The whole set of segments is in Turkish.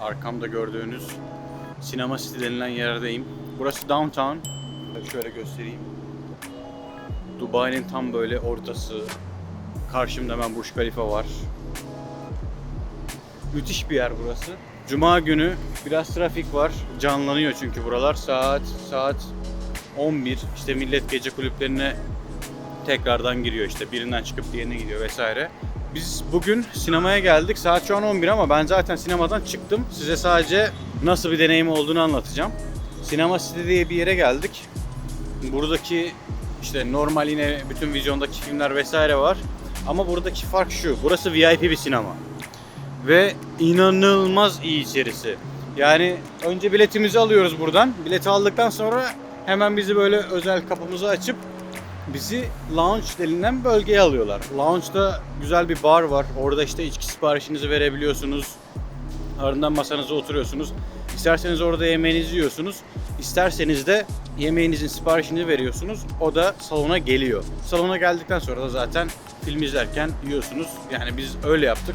arkamda gördüğünüz Sinema City denilen yerdeyim. Burası downtown. Şöyle göstereyim. Dubai'nin tam böyle ortası. Karşımda hemen Burj Khalifa var. Müthiş bir yer burası. Cuma günü biraz trafik var. Canlanıyor çünkü buralar. Saat saat 11. İşte millet gece kulüplerine tekrardan giriyor işte. Birinden çıkıp diğerine gidiyor vesaire. Biz bugün sinemaya geldik. Saat şu an 11 ama ben zaten sinemadan çıktım. Size sadece nasıl bir deneyim olduğunu anlatacağım. Sinema City diye bir yere geldik. Buradaki işte normal yine bütün vizyondaki filmler vesaire var. Ama buradaki fark şu. Burası VIP bir sinema. Ve inanılmaz iyi içerisi. Yani önce biletimizi alıyoruz buradan. Bileti aldıktan sonra hemen bizi böyle özel kapımızı açıp bizi lounge denilen bölgeye alıyorlar. Lounge'da güzel bir bar var. Orada işte içki siparişinizi verebiliyorsunuz. Ardından masanıza oturuyorsunuz. İsterseniz orada yemeğinizi yiyorsunuz. İsterseniz de yemeğinizin siparişini veriyorsunuz. O da salona geliyor. Salona geldikten sonra da zaten film izlerken yiyorsunuz. Yani biz öyle yaptık.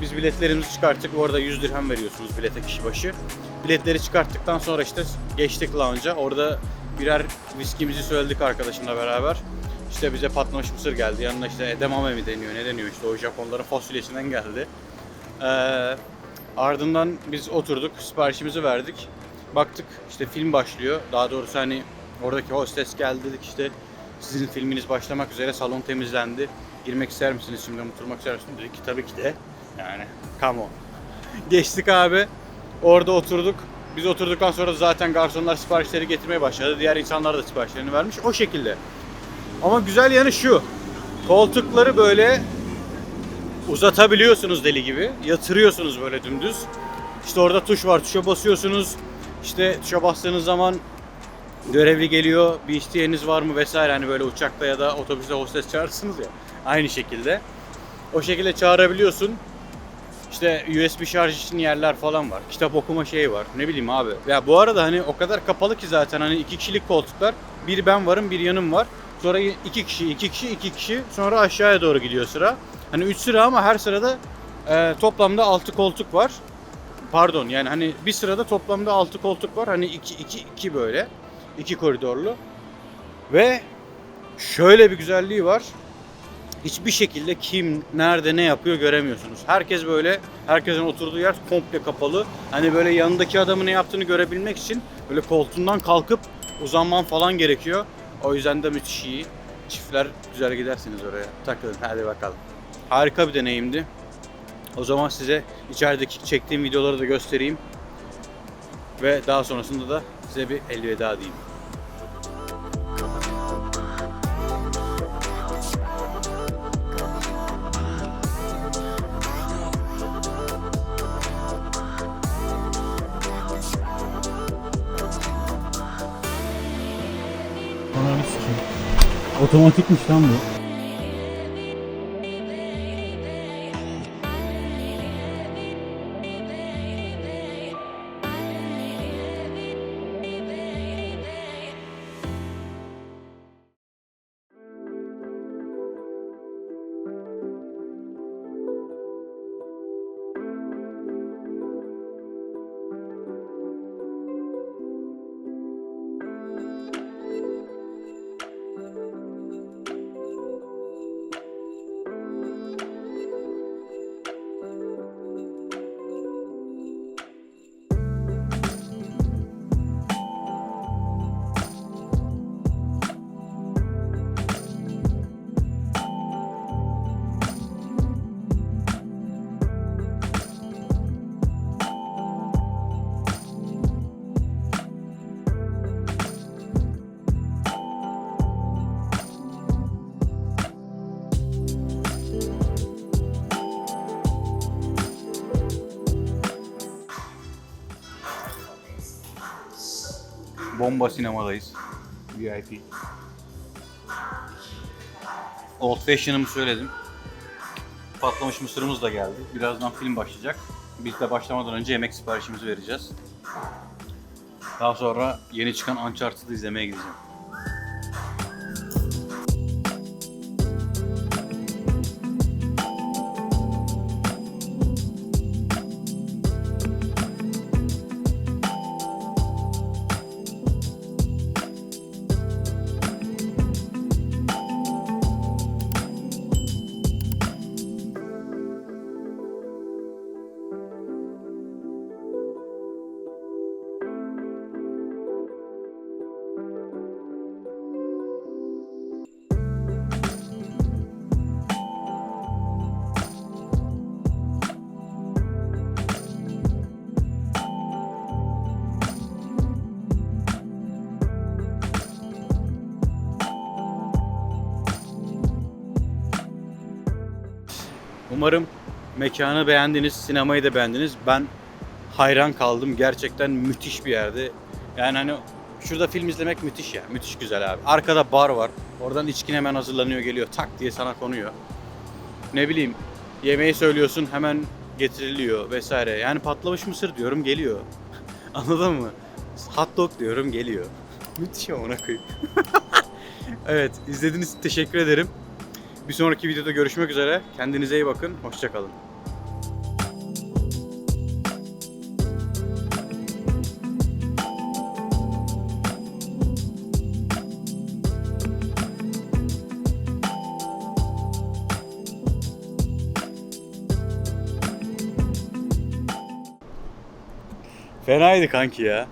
Biz biletlerimizi çıkarttık. Orada 100 dirhem veriyorsunuz bilete kişi başı. Biletleri çıkarttıktan sonra işte geçtik lounge'a. Orada birer viskimizi söyledik arkadaşımla beraber. İşte bize patlamış mısır geldi. Yanına işte edamame mi deniyor, ne deniyor işte o Japonların fasulyesinden geldi. Ee, ardından biz oturduk, siparişimizi verdik. Baktık işte film başlıyor. Daha doğrusu hani oradaki hostes geldi dedik işte sizin filminiz başlamak üzere salon temizlendi. Girmek ister misiniz şimdi oturmak ister misiniz? Dedik ki tabii ki de. Yani come on. Geçtik abi. Orada oturduk. Biz oturduktan sonra zaten garsonlar siparişleri getirmeye başladı. Diğer insanlar da siparişlerini vermiş. O şekilde. Ama güzel yanı şu. Koltukları böyle uzatabiliyorsunuz deli gibi. Yatırıyorsunuz böyle dümdüz. İşte orada tuş var. Tuşa basıyorsunuz. İşte tuşa bastığınız zaman görevli geliyor. Bir isteğiniz var mı vesaire. Hani böyle uçakta ya da otobüste hostes çağırırsınız ya. Aynı şekilde. O şekilde çağırabiliyorsun. İşte USB şarj için yerler falan var. Kitap okuma şeyi var. Ne bileyim abi. Ya bu arada hani o kadar kapalı ki zaten hani iki kişilik koltuklar. Bir ben varım, bir yanım var. Sonra iki kişi, iki kişi, iki kişi. Sonra aşağıya doğru gidiyor sıra. Hani üç sıra ama her sırada e, toplamda altı koltuk var. Pardon yani hani bir sırada toplamda altı koltuk var. Hani iki, iki, iki böyle. iki koridorlu. Ve şöyle bir güzelliği var hiçbir şekilde kim nerede ne yapıyor göremiyorsunuz. Herkes böyle herkesin oturduğu yer komple kapalı. Hani böyle yanındaki adamın ne yaptığını görebilmek için böyle koltuğundan kalkıp uzanman falan gerekiyor. O yüzden de müthiş iyi. Çiftler güzel gidersiniz oraya. Takılın hadi bakalım. Harika bir deneyimdi. O zaman size içerideki çektiğim videoları da göstereyim. Ve daha sonrasında da size bir elveda diyeyim. Otomatikmiş lan bu. Bomba sinemadayız. VIP. Old Fashion'ımı söyledim. Patlamış mısırımız da geldi. Birazdan film başlayacak. Biz de başlamadan önce yemek siparişimizi vereceğiz. Daha sonra yeni çıkan Uncharted'ı izlemeye gideceğim. Umarım mekanı beğendiniz, sinemayı da beğendiniz. Ben hayran kaldım. Gerçekten müthiş bir yerdi. Yani hani şurada film izlemek müthiş ya. Müthiş güzel abi. Arkada bar var. Oradan içkin hemen hazırlanıyor geliyor. Tak diye sana konuyor. Ne bileyim yemeği söylüyorsun hemen getiriliyor vesaire. Yani patlamış mısır diyorum geliyor. Anladın mı? Hot dog diyorum geliyor. Müthiş amına koyayım. evet izlediğiniz için teşekkür ederim. Bir sonraki videoda görüşmek üzere. Kendinize iyi bakın. Hoşçakalın. Fenaydı kanki ya.